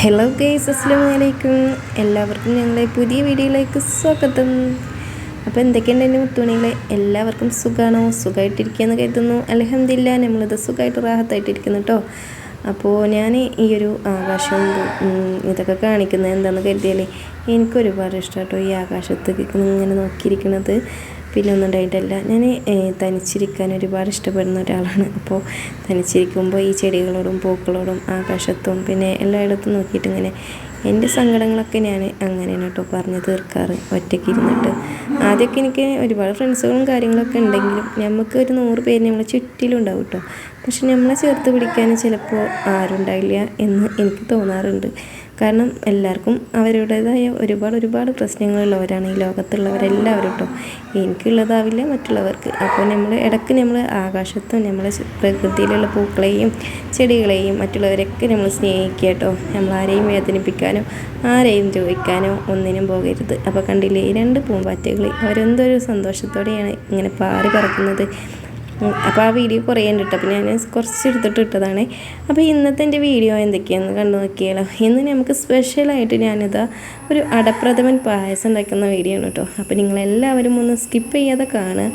Hello guys അസ്സാം വലൈക്കും എല്ലാവർക്കും ഞങ്ങളെ പുതിയ വീഡിയോയിലേക്ക് സ്വാഗതം. അപ്പോൾ എന്തൊക്കെയുണ്ട് എന്റെ മുത്തുണികൾ എല്ലാവർക്കും സുഖമാണോ സുഖമായിട്ടിരിക്കുകയെന്ന് കരുതുന്നു. അലഹമില്ല നമ്മളിത് സുഖമായിട്ട് റാഹത്തായിട്ടിരിക്കുന്നു കേട്ടോ അപ്പോൾ ഞാൻ ഈ ഒരു ആകാശം ഇതൊക്കെ കാണിക്കുന്നത് എന്താണെന്ന് കരുതിയാലേ എനിക്കൊരുപാട് ഇഷ്ടമാണ് കേട്ടോ ഈ ആകാശത്തേക്ക് ഇങ്ങനെ നോക്കിയിരിക്കുന്നത്. പിന്നെ ഒന്നും ഉണ്ടായിട്ടല്ല. ഞാൻ തനിച്ചിരിക്കാൻ ഒരുപാട് ഇഷ്ടപ്പെടുന്ന ഒരാളാണ്. അപ്പോൾ തനിച്ചിരിക്കുമ്പോൾ ഈ ചെടികളോടും പൂക്കളോടും ആകാശത്തും പിന്നെ എല്ലായിടത്തും നോക്കിയിട്ട് ഇങ്ങനെ എന്റെ സങ്കടങ്ങളൊക്കെ ഞാൻ അങ്ങനെയാണ് കേട്ടോ പറഞ്ഞ് തീർക്കാറ് ഒറ്റയ്ക്ക് ഇരുന്നിട്ട്. ആദ്യമൊക്കെ എനിക്ക് ഒരുപാട് ഫ്രണ്ട്സുകളും കാര്യങ്ങളൊക്കെ ഉണ്ടെങ്കിലും നമുക്ക് ഒരു നൂറ് പേര് നമ്മളെ ചുറ്റിലുണ്ടാവും കേട്ടോ. പക്ഷെ നമ്മളെ ചേർത്ത് പിടിക്കാൻ ചിലപ്പോൾ ആരുംണ്ടായില്ല എന്ന് എനിക്ക് തോന്നാറുണ്ട്. കാരണം എല്ലാവർക്കും അവരുടേതായ ഒരുപാട് ഒരുപാട് പ്രശ്നങ്ങളുള്ളവരാണ് ഈ ലോകത്തുള്ളവരെല്ലാവരും കേട്ടോ. എനിക്കുള്ളതാവില്ല മറ്റുള്ളവർക്ക്. അപ്പോൾ നമ്മൾ ഇടയ്ക്ക് നമ്മൾ ആകാശത്തും നമ്മളെ പ്രകൃതിയിലുള്ള പൂക്കളെയും ചെടികളെയും മറ്റുള്ളവരൊക്കെ നമ്മൾ സ്നേഹിക്കുക കേട്ടോ. നമ്മൾ ആരെയും വേദനിപ്പിക്കാനോ ആരെയും ചോദിക്കാനോ ഒന്നിനും പോകരുത്. അപ്പോൾ കണ്ടില്ലേ ഈ രണ്ട് പൂമ്പാറ്റകൾ അവരെന്തൊരു സന്തോഷത്തോടെയാണ് ഇങ്ങനെ പാറി പറക്കുന്നത്. അപ്പോൾ ആ വീഡിയോ കുറേ ഉണ്ട് അപ്പോൾ ഞാൻ കുറച്ച് എടുത്തിട്ട് ഇട്ടതാണ്. അപ്പോൾ ഇന്നത്തെ എന്റെ വീഡിയോ എന്തൊക്കെയാണെന്ന് കണ്ടു നോക്കിയാലോ. ഇന്ന് നമുക്ക് സ്പെഷ്യലായിട്ട് ഞാനിതാ ഒരു അടപ്രഥമൻ പായസം ഉണ്ടാക്കുന്ന വീഡിയോ ആണ് കേട്ടോ അപ്പോൾ നിങ്ങളെല്ലാവരും ഒന്ന് സ്കിപ്പ് ചെയ്യാതെ കാണുക.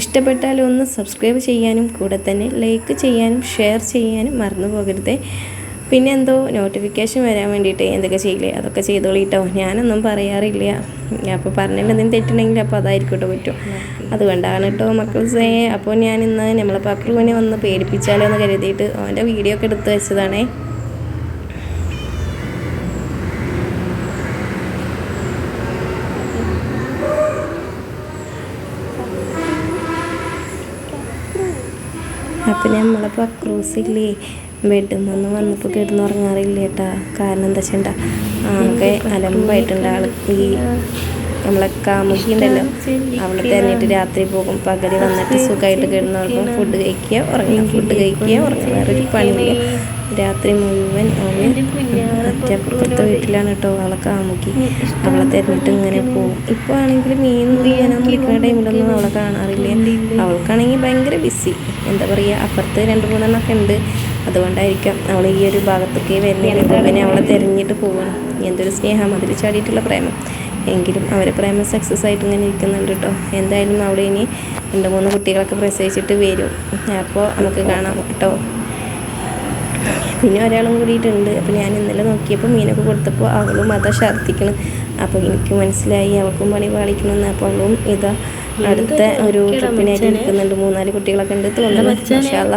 ഇഷ്ടപ്പെട്ടാൽ ഒന്ന് സബ്സ്ക്രൈബ് ചെയ്യാനും കൂടെ തന്നെ ലൈക്ക് ചെയ്യാനും ഷെയർ ചെയ്യാനും മറന്നു പോകരുതേ. പിന്നെ എന്തോ നോട്ടിഫിക്കേഷൻ വരാൻ വേണ്ടിയിട്ട് എന്തൊക്കെ ചെയ്യില്ലേ? അതൊക്കെ ചെയ്തോളിട്ടോ ഞാനൊന്നും പറയാറില്ല. അപ്പോൾ പറഞ്ഞിട്ട് എന്തെങ്കിലും തെറ്റുണ്ടെങ്കിൽ അപ്പോൾ അതായിരിക്കും കേട്ടോ പറ്റും അതുകൊണ്ടാണ് കേട്ടോ മക്കൾസേ അപ്പോൾ ഞാൻ ഇന്ന് നമ്മളെ പക്രുവിനെ വന്ന് പേടിപ്പിച്ചാലോ എന്ന് കരുതിയിട്ട് അവന്റെ വീഡിയോ ഒക്കെ എടുത്ത് വെച്ചതാണേ. അപ്പം നമ്മളെ പക്രൂസില്ലേ ബെഡുമെന്ന് വന്നപ്പോൾ കിടന്നുറങ്ങാറില്ല കേട്ടാ കാരണം എന്താ വെച്ചാ ആകെ അലമ്പായിട്ടുണ്ട് ആൾ ഈ നമ്മളെ കാമുകി അവളെ തെരഞ്ഞിട്ട് രാത്രി പോകും പകൽ വന്നിട്ട് സുഖമായിട്ട് കിടന്നുറങ്ങും ഫുഡ് കഴിക്കുക ഉറങ്ങുക ഫുഡ് കഴിക്കുക ഉറങ്ങുക വേറൊരു പണിയില്ല. രാത്രി മുഴുവൻ അവന് മറ്റപ്പുറത്തെ വീട്ടിലാണ് കേട്ടോ അവളെ കാമുക്കി അവളെ തെരഞ്ഞിട്ട് ഇങ്ങനെ പോകും. ഇപ്പോൾ ആണെങ്കിൽ മീൻ ചെയ്യാൻ വിളിക്കുന്ന ടൈമിലൊന്നും അവളെ കാണാറില്ല. അവൾക്കാണെങ്കിൽ ഭയങ്കര ബിസി എന്താ പറയുക അപ്പുറത്ത് രണ്ട് മൂന്നെണ്ണമൊക്കെ ഉണ്ട്. അതുകൊണ്ടായിരിക്കാം അവൾ ഈ ഒരു ഭാഗത്തേക്ക് വരുന്നത്. അവനെ അവളെ തിരഞ്ഞിട്ട് പോകണം എന്തൊരു സ്നേഹം. അതിൽ ചാടിയിട്ടുള്ള പ്രേമം. എങ്കിലും അവരെ പ്രേമം സക്സസ് ആയിട്ട് ഇങ്ങനെ ഇരിക്കുന്നുണ്ട് കേട്ടോ എന്തായാലും അവിടെ ഇനി രണ്ട് മൂന്ന് കുട്ടികളൊക്കെ പ്രസവിച്ചിട്ട് വരും. അപ്പോൾ നമുക്ക് കാണാം കേട്ടോ പിന്നെ ഒരാളും കൂടിയിട്ടുണ്ട്. അപ്പോൾ ഞാൻ ഇന്നലെ നോക്കിയപ്പോൾ മീനൊക്കെ കൊടുത്തപ്പോൾ അവളും അതാ ഛർദ്ദിക്കണം. അപ്പോൾ എനിക്ക് മനസ്സിലായി അവൾക്കും പണി പാളിക്കണമെന്ന്. അപ്പോൾ അവളും ഇതാ അടുത്ത ഒരു ട്രിപ്പിനായിട്ട് നിൽക്കുന്നുണ്ട്. മൂന്നാൽ കുട്ടികളൊക്കെ ഉണ്ട് തോന്നുന്നു. മാഷാല്ല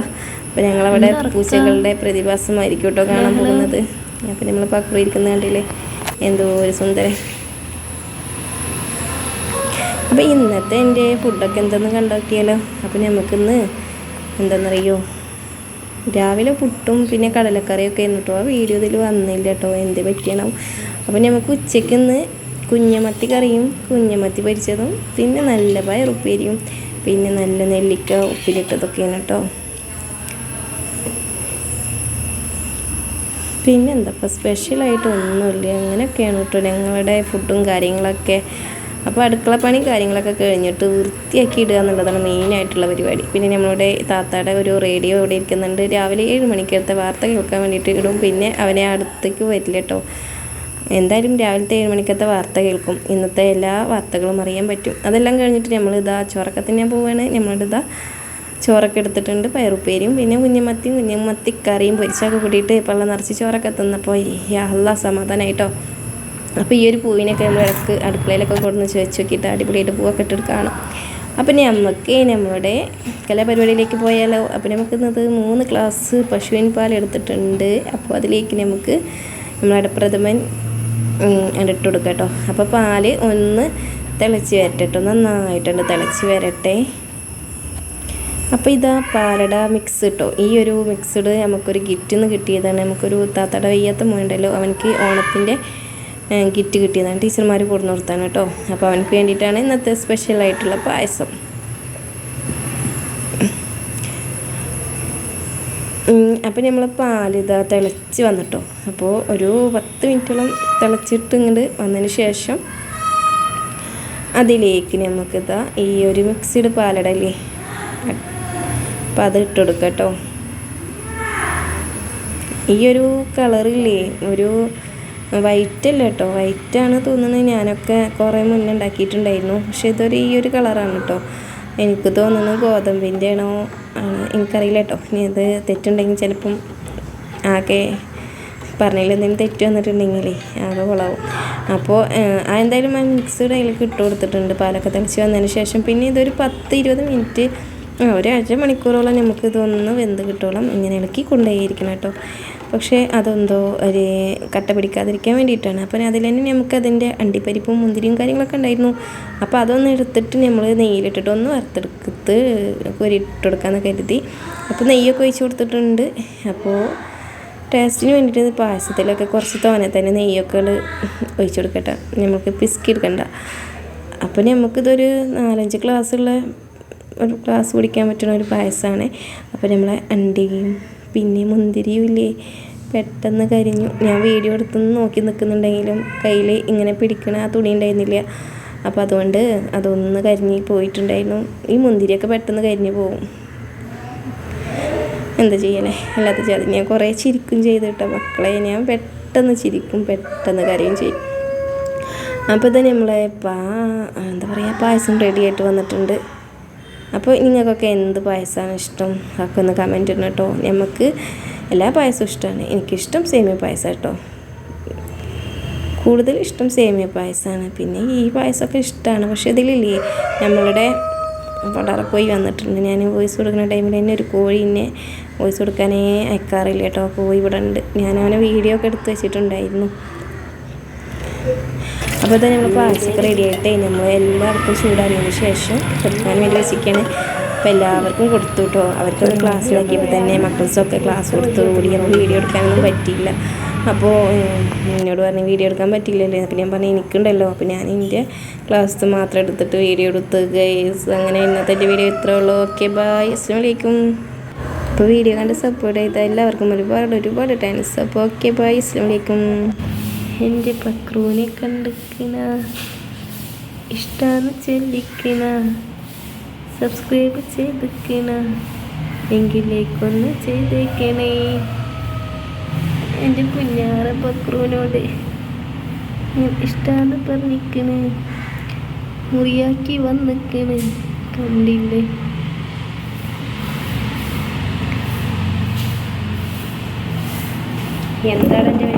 അപ്പോൾ ഞങ്ങളവിടെ പൂച്ചകളുടെ പ്രതിഭാസമായിരിക്കും കേട്ടോ കാണാൻ പോകുന്നത്. അപ്പം നമ്മൾ പക്രു ഇരിക്കുന്ന കണ്ടില്ലേ? എന്തോ ഒരു സുന്ദരൻ. അപ്പോൾ ഇന്നത്തെ എന്റെ ഫുഡൊക്കെ എന്തെന്ന് കണ്ടോക്കിയാലോ അപ്പോൾ നമുക്കിന്ന് എന്താണെന്നറിയോ രാവിലെ പുട്ടും പിന്നെ കടലക്കറിയൊക്കെ ആയിരുന്നു കേട്ടോ. ആ വീഡിയോ ഇതിൽ വന്നില്ല കേട്ടോ. എന്ത് പറ്റിയണം അപ്പോൾ നമുക്ക് ഉച്ചയ്ക്ക് ഇന്ന് കുഞ്ഞമത്തി കറിയും കുഞ്ഞമത്തി പൊരിച്ചതും പിന്നെ നല്ല പയറുപ്പേരിയും പിന്നെ നല്ല നെല്ലിക്ക ഉപ്പിലിട്ടതൊക്കെയാണ് കേട്ടോ. പിന്നെ എന്താ ഇപ്പോൾ സ്പെഷ്യലായിട്ട് ഒന്നുമില്ല. അങ്ങനെയൊക്കെയാണ് കേട്ടോ ഞങ്ങളുടെ ഫുഡും കാര്യങ്ങളൊക്കെ. അപ്പോൾ അടുക്കള പണി കാര്യങ്ങളൊക്കെ കഴിഞ്ഞിട്ട് വൃത്തിയാക്കി ഇടുക എന്നുള്ളതാണ് മെയിനായിട്ടുള്ള പരിപാടി. പിന്നെ നമ്മളുടെ താത്താടെ ഒരു റേഡിയോ ഇവിടെ ഇരിക്കുന്നുണ്ട്. രാവിലെ ഏഴ് മണിക്കടുത്ത വാർത്ത കേൾക്കാൻ വേണ്ടിയിട്ട് ഇടും. പിന്നെ അവനെ അടുത്തേക്ക് വരില്ല കേട്ടോ. എന്തായാലും രാവിലത്തെ ഏഴ് മണിക്കത്തെ വാർത്ത കേൾക്കും. ഇന്നത്തെ എല്ലാ വാർത്തകളും അറിയാൻ പറ്റും. അതെല്ലാം കഴിഞ്ഞിട്ട് നമ്മൾ ഇതാ ചോറക്കത്തിന് പോവുകയാണ് നമ്മളുടെ ഇതാ ചോറൊക്കെ എടുത്തിട്ടുണ്ട്. പയറുപ്പേരിയും പിന്നെ കുഞ്ഞുമത്തിയും കുഞ്ഞമത്തി കറിയും പൊരിച്ചൊക്കെ കൂട്ടിയിട്ട് പള്ള നിറച്ച് ചോറൊക്കെ തിന്നപ്പോൾ അല്ല സമാധാനമായിട്ടോ അപ്പോൾ ഈ ഒരു പൂവിനൊക്കെ നമ്മൾ ഇടയ്ക്ക് അടുക്കളയിലൊക്കെ കൊണ്ടുവന്ന് ചോദിച്ചു നോക്കിയിട്ട് അടിപൊളിയായിട്ട് പൂവൊക്കെ ഇട്ടിട്ട് കാണാം അപ്പം നമുക്ക് നമ്മുടെ കലാപരിപാടിയിലേക്ക് പോയാലോ? അപ്പം നമുക്ക് ഇന്നത് മൂന്ന് ഗ്ലാസ് പശുവിൻ പാൽ എടുത്തിട്ടുണ്ട്. അപ്പോൾ അതിലേക്ക് നമുക്ക് നമ്മുടെ പ്രഥമൻ ഇട്ട് കൊടുക്കാം കേട്ടോ അപ്പോൾ പാൽ ഒന്ന് തിളച്ച് വരട്ടെ കേട്ടോ. നന്നായിട്ടുണ്ട് തിളച്ച് വരട്ടെ. അപ്പോൾ ഇതാ പാലട മിക്സ് കിട്ടോ ഈ ഒരു മിക്സ്ഡ് നമുക്കൊരു ഗിഫ്റ്റിൽ നിന്ന് കിട്ടിയതാണ്. നമുക്കൊരു താത്തട വയ്യാത്ത മോനുണ്ടല്ലോ. അവനക്ക് ഓണത്തിന്റെ ഗിറ്റ് കിട്ടിയതാണ്. ടീച്ചർമാർ കൊടുന്നു കൊടുത്താണ് കേട്ടോ അപ്പോൾ അവനക്ക് വേണ്ടിയിട്ടാണ് ഇന്നത്തെ സ്പെഷ്യലായിട്ടുള്ള പായസം. അപ്പോൾ നമ്മൾ പാൽ ഇതാ തിളച്ച് വന്നിട്ടോ. അപ്പോൾ ഒരു പത്ത് മിനിറ്റോളം തിളച്ചിട്ട് ഇങ്ങോട്ട് വന്നതിന് ശേഷം അതിലേക്ക് നമുക്കിതാ ഈ ഒരു മിക്സിഡ് പാലടല്ലേ അപ്പോൾ അത് ഇട്ട് കേട്ടോ. ഈ ഒരു കളറില്ലേ ഒരു വൈറ്റ് അല്ല കേട്ടോ. വൈറ്റാണ് തോന്നുന്നത് ഞാനൊക്കെ കുറേ മുന്നേ ഉണ്ടാക്കിയിട്ടുണ്ടായിരുന്നു. പക്ഷെ ഇതൊരു ഈ ഒരു കളറാണ് കേട്ടോ. എനിക്ക് തോന്നുന്നത് ഗോതമ്പിന്റെ ആണോ ആണ്. എനിക്കറിയില്ല കേട്ടോ. ഇനി അത് തെറ്റുണ്ടെങ്കിൽ ചിലപ്പം ആകെ പറഞ്ഞതിൽ എന്തെങ്കിലും തെറ്റ് വന്നിട്ടുണ്ടെങ്കിലേ ആകെ കുളവും അപ്പോൾ എന്തായാലും ആ മിക്സ് അതിലേക്ക് ഇട്ട് കൊടുത്തിട്ടുണ്ട്. പാലൊക്കെ തളിച്ച് വന്നതിന് ശേഷം. പിന്നെ ഇതൊരു പത്ത് ഇരുപത് മിനിറ്റ് ഒരു മണിക്കൂറോളം നമുക്ക് ഇതൊന്ന് വെന്ത് കിട്ടോളം ഇങ്ങനെ ഇളക്കി കൊണ്ടുപോയിരിക്കണം കേട്ടോ. പക്ഷേ അതെന്തോ ഒരു കട്ട പിടിക്കാതിരിക്കാൻ വേണ്ടിയിട്ടാണ്. അപ്പം അതിൽ തന്നെ നമുക്ക് അതിന്റെ അണ്ടിപ്പരിപ്പും മുന്തിരിയും കാര്യങ്ങളൊക്കെ ഉണ്ടായിരുന്നു. അപ്പോൾ അതൊന്ന് എടുത്തിട്ട് നമ്മൾ നെയ്യിലിട്ടിട്ട് ഒന്ന് വറുത്തെടുത്ത് കോരിയിട്ട് കൊടുക്കാമെന്ന് കരുതി. അപ്പോൾ നെയ്യൊക്കെ ഒഴിച്ച് കൊടുത്തിട്ടുണ്ട്. അപ്പോൾ ടേസ്റ്റിന് വേണ്ടിയിട്ട് പായസത്തിലൊക്കെ കുറച്ച് തോനെ തന്നെ നെയ്യൊക്കെ ഒഴിച്ചു കൊടുക്കട്ടെ. നമുക്ക് പിസ്കി എടുക്കണ്ട. അപ്പോൾ നമുക്കിതൊരു നാലഞ്ച് ഗ്ലാസ്സുള്ള ഒരു ഗ്ലാസ് കുടിക്കാൻ പറ്റുന്ന ഒരു പായസമാണ്. അപ്പോൾ നമ്മളെ അണ്ടിയും പിന്നെ മുന്തിരിയും ഇല്ലേ? പെട്ടെന്ന് കരിഞ്ഞു. ഞാൻ വീഡിയോ എടുത്ത് നോക്കി നിൽക്കുന്നുണ്ടെങ്കിലും കയ്യിൽ ഇങ്ങനെ പിടിക്കണ ആ തുണി ഉണ്ടായിരുന്നില്ല. അപ്പോൾ അതുകൊണ്ട് അതൊന്ന് കരിഞ്ഞ് പോയിട്ടുണ്ടായിരുന്നു. ഈ മുന്തിരിയൊക്കെ പെട്ടെന്ന് കരിഞ്ഞ് പോകും. എന്താ ചെയ്യണേ? അല്ലാത്ത ചെയ്ത് ഞാൻ കുറേ ചിരിക്കും ചെയ്ത് കേട്ടോ മക്കളെ. ഞാൻ പെട്ടെന്ന് ചിരിക്കും പെട്ടെന്ന് കരയും ചെയ്യും. അപ്പോൾ തന്നെ നമ്മളെ പാ എന്താ പറയുക പായസം റെഡി ആയിട്ട് വന്നിട്ടുണ്ട്. അപ്പോൾ നിങ്ങൾക്കൊക്കെ എന്ത് പായസമാണ് ഇഷ്ടം? അതൊക്കെ ഒന്ന് കമന്റ് ഇടണം കേട്ടോ. നമുക്ക് എല്ലാ പായസവും ഇഷ്ടമാണ് എനിക്കിഷ്ടം സേമിയ പായസം കേട്ടോ. കൂടുതൽ ഇഷ്ടം സേമിയ പായസമാണ് പിന്നെ ഈ പായസമൊക്കെ ഇഷ്ടമാണ് പക്ഷെ ഇതിലില്ലേ നമ്മളുടെ കോഴി വന്നിട്ടുണ്ട്. ഞാൻ വോയിസ് കൊടുക്കുന്ന ടൈമിൽ തന്നെ ഒരു കോഴീനെ വോയിസ് കൊടുക്കാനേ അയക്കാറില്ല കേട്ടോ. കോഴി ഇവിടെ ഉണ്ട്. ഞാൻ അവനെ വീഡിയോ ഒക്കെ എടുത്ത് വെച്ചിട്ടുണ്ടായിരുന്നു. അപ്പോൾ തന്നെ നമ്മൾ പായസമൊക്കെ റെഡി ആയിട്ട് നമ്മൾ എല്ലാവർക്കും ചൂടാറിയതിന് ശേഷം കൊടുക്കാൻ വേണ്ടി വെച്ചിരിക്കുകയാണ്. അപ്പോൾ എല്ലാവർക്കും കൊടുത്തു കേട്ടോ. അവർക്കൊക്കെ ക്ലാസ്സിലാക്കിയപ്പോൾ തന്നെ മക്കൾസൊക്കെ ക്ലാസ് കൊടുത്തു. കൂടി നമുക്ക് വീഡിയോ എടുക്കാനൊന്നും പറ്റിയില്ല. അപ്പോൾ എന്നോട് പറഞ്ഞു വീഡിയോ എടുക്കാൻ പറ്റില്ലല്ലേ അപ്പോൾ ഞാൻ പറഞ്ഞു എനിക്കുണ്ടല്ലോ. അപ്പോൾ ഞാൻ എന്റെ ക്ലാസ് മാത്രം എടുത്തിട്ട് വീഡിയോ എടുത്ത് ഗൈസ് അങ്ങനെ ഇന്നത്തെ എന്റെ വീഡിയോ ഇത്രേ ഉള്ളൂ. ഓക്കെ ബൈ അസ്സാം വലൈക്കും അപ്പോൾ വീഡിയോ കണ്ട് സപ്പോർട്ട് ചെയ്ത എല്ലാവർക്കും ഒരുപാട് ഒരുപാട് താങ്ക്സ് അപ്പോൾ ഓക്കെ ബൈ അസ്സാം വലൈക്കും എന്റെ പക്രൂനെ കണ്ടിക്കണ. ഇഷ്ടാന്ന് ചൊല്ലിക്കണ. സബ്സ്ക്രൈബ് ചെയ്തിക്കണ. എങ്കിലേക്കൊന്ന് ചെയ്തേക്കണേ. എന്റെ കുഞ്ഞാറ പക്രൂനോട് ഇഷ്ടാന്ന് പറഞ്ഞിക്കണ്. മുറിയാക്കി വന്നിക്കണ്. കണ്ടില്ലേ? എന്താണ് എന്റെ